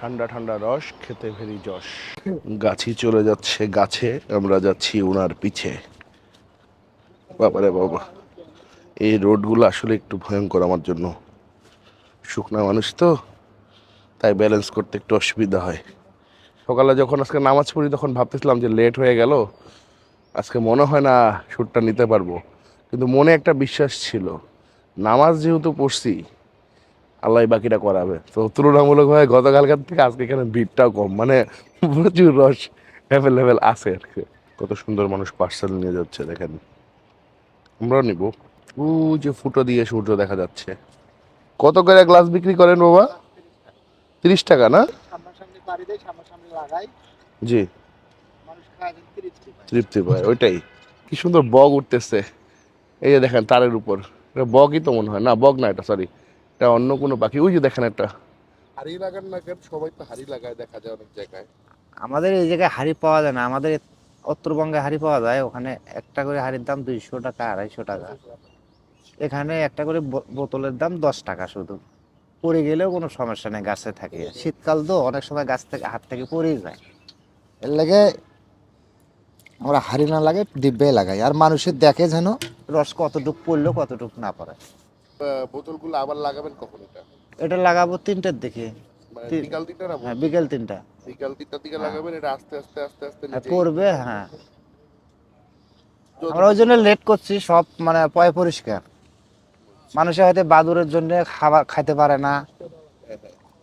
ঠান্ডা ঠান্ডা রস, খেতে ভেরি যশ। গাছি চলে যাচ্ছে গাছে, আমরা যাচ্ছি ওনার পিছে। বাবারে বাবা, এই রোডগুলো আসলে একটু ভয়ঙ্কর আমার জন্য। শুকনা মানুষ তো, তাই ব্যালেন্স করতে একটু অসুবিধা হয়। সকালে যখন আজকে নামাজ পড়ি, তখন ভাবতেছিলাম যে লেট হয়ে গেল। আজকে মনে হয় না শ্যুটটা নিতে পারব। কিন্তু মনে একটা বিশ্বাস ছিল। নামাজ যেহেতু পড়ছি আল্লাহ বাকিটা করাবে। তো তুলনামূলকভাবে গতকালকার থেকে আজকে এখানে ভিড়টাও কম। মানে প্রচুর রস অ্যাভেলেবেল আছে আর কি। কত সুন্দর মানুষ পার্সেল নিয়ে যাচ্ছে দেখেন। আমরাও নিব। ও যে ফুটো দিয়ে সূর্য দেখা যাচ্ছে। কত করে গ্লাস বিক্রি করেন বাবা? তিরিশ টাকা না? জি। তৃপ্তি পায়। ওইটাই। কি সুন্দর বগ উঠতেছে। এই যে দেখেন তারের উপর। বগই তো মনে হয়। না বগ না এটা সরি এটা অন্য কোনো পাখি। ওই যে দেখেন একটা। হাড়ি লাগান না কেন সবাই তো হাড়ি লাগায় দেখা যায় অনেক জায়গায়। আমাদের এই জায়গায় হাড়ি পাওয়া যায় না। আমাদের উত্তরবঙ্গে হাড়ি পাওয়া যায়। ওখানে একটা করে হাড়ির দাম দুইশো টাকা আড়াইশো টাকা। এখানে একটা করে বোতলের দাম দশ টাকা শুধু। পড়ে গেলেও কোনো সমস্যা নেই গাছে থাকে। শীতকাল তো অনেক সময় গাছ থেকে হাত থেকে পড়েই যায়। এর লাগে আমরা হাড়ি না লাগে ডিব্বে লাগাই। আর মানুষের দেখে যেন রস কতটুক পড়ল কতটুক না পড়ে। বোতলগুলো আবার লাগাবেন কখন এটা? এটা লাগাবো তিনটের দিকে। মানে বিকাল দিকটা না হ্যাঁ বিকেল তিনটা। বিকাল দিকটার দিকে হ্যাঁ। লাগাবেন এটা আস্তে আস্তে আস্তে আস্তে হ্যাঁ, পড়বে হ্যাঁ। আমরা ওই জন্য লেট করছি সব মানে পয় পরিষ্কার। মানুষে হয়তো বাদুরের জন্য খাবার খাইতে পারে না।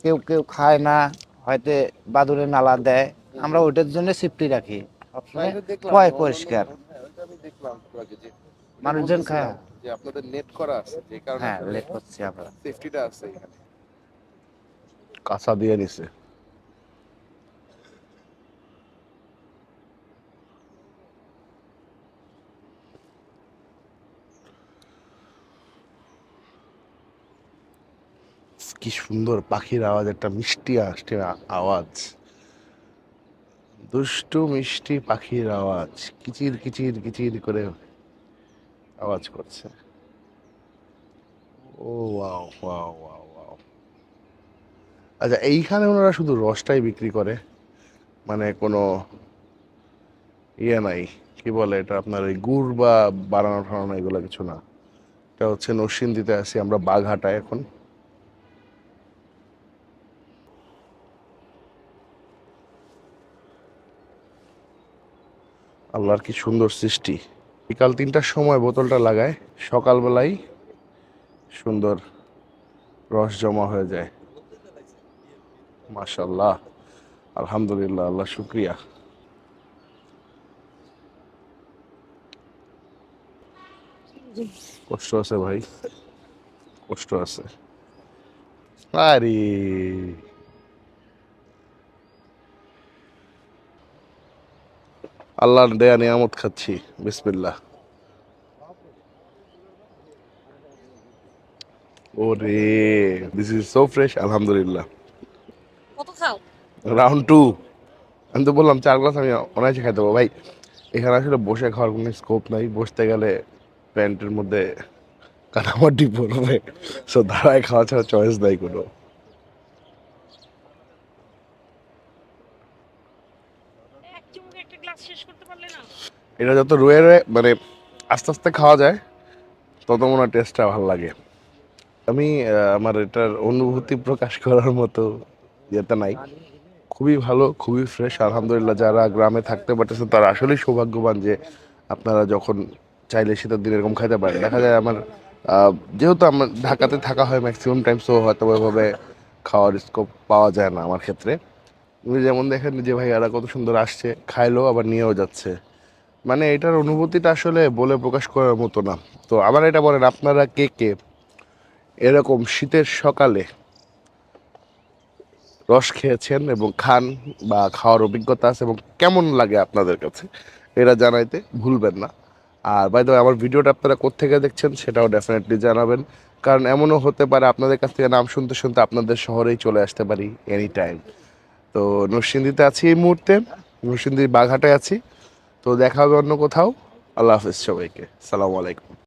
কেউ কেউ খায় না হয়তো বাদুরে নালা দেয়। আমরা ওইটার জন্য সিফটি রাখি। সবসময় পয় পরিষ্কার। হ্যাঁ, মানুষজন খায়। যে আপনাদের নেট করা আছে যে কারণে হ্যাঁ লেট করছি আমরা। সেফটিটা আছে এখানে। কাঁচা দিয়ে নিছে। কি সুন্দর পাখির আওয়াজ একটা মিষ্টি আসছে আওয়াজ। দুষ্টু মিষ্টি পাখির আওয়াজ। কিচির কিচির কিচির করে আওয়াজ করছে। ও, ওয়াও ওয়াও ওয়াও ওয়াও। আচ্ছা এইখানে ওনারা শুধু রসটাই বিক্রি করে? মানে কোনো ইয়ে নাই? কি বলে এটা আপনার ওই গুড় বা বানানো ঠানানো এগুলো কিছু না? এটা হচ্ছে নরসিংদীতে আছি, আমরা বাঘহাটায় এখন। আল্লাহর কি সুন্দর সৃষ্টি। বিকাল তিনটার সময় বোতলটা লাগায় সকালবেলায় সুন্দর রস জমা হয়ে যায়। মাশাল্লাহ আলহামদুলিল্লাহ, আল্লাহ শুক্রিয়া। কষ্ট আছে ভাই, কষ্ট আছে। আরে! আল্লাহর দেয়া নিয়ামত খাচ্ছি। বিসমিল্লাহ। ওরে দিস ইজ সো ফ্রেশ আলহামদুলিল্লাহ। কত খাও? রাউন্ড টু আমি তো বললাম চার গ্লাস আমি অনায়াসে খাইতে পারব ভাই এখানে আসলে বসে খাওয়ার কোনো স্কোপ নাই। বসতে গেলে প্যান্টের মধ্যে কাটামাটি পড়বে সো দাঁড়ায় খাওয়া ছাড়া চয়েস নাই কোনো এক চুমুকে একটা গ্লাস এটা যত রয়ে রয়ে মানে আস্তে আস্তে খাওয়া যায়, তত মনে হয় টেস্টটা ভালো লাগে। আমি আমার এটার অনুভূতি প্রকাশ করার মতো ইয়েটা নাই। খুবই ভালো, খুবই ফ্রেশ আলহামদুলিল্লাহ, যারা গ্রামে থাকতে পারতেছেন তারা আসলেই সৌভাগ্যবান যে আপনারা যখন চাইলে শীতের দিন এরকম খাইতে পারেন। দেখা যায় আমার যেহেতু আমার ঢাকাতে থাকা হয় ম্যাক্সিমাম টাইম সো হয়তো ওইভাবে খাওয়ার স্কোপ পাওয়া যায় না আমার ক্ষেত্রে। যেমন দেখেন যে ভাইয়ারা কত সুন্দর আসছে খাইলো আবার নিয়েও যাচ্ছে। মানে এটার অনুভূতিটা আসলে বলে প্রকাশ করার মতো না। তো আমার এটা বলেন, আপনারা কে কে? এরকম শীতের সকালে রস খেয়েছেন এবং খান বা খাওয়ার অভিজ্ঞতা আছে এবং কেমন লাগে আপনাদের কাছে? এরা জানাইতে ভুলবেন না। আর বাই আমার ভিডিওটা আপনারা কোত্থেকে দেখছেন সেটাও ডেফিনেটলি জানাবেন। কারণ এমনও হতে পারে, আপনাদের কাছ থেকে নাম শুনতে শুনতে আপনাদের শহরেই চলে আসতে পারি এনি টাইম তো নরসিংদীতে আছি এই মুহূর্তে, নরসিংদীর বাঘাটে আছি। তো দেখা হবে অন্য কোথাও। আল্লাহ হাফিজ সবাইকে। সালামু আলাইকুম।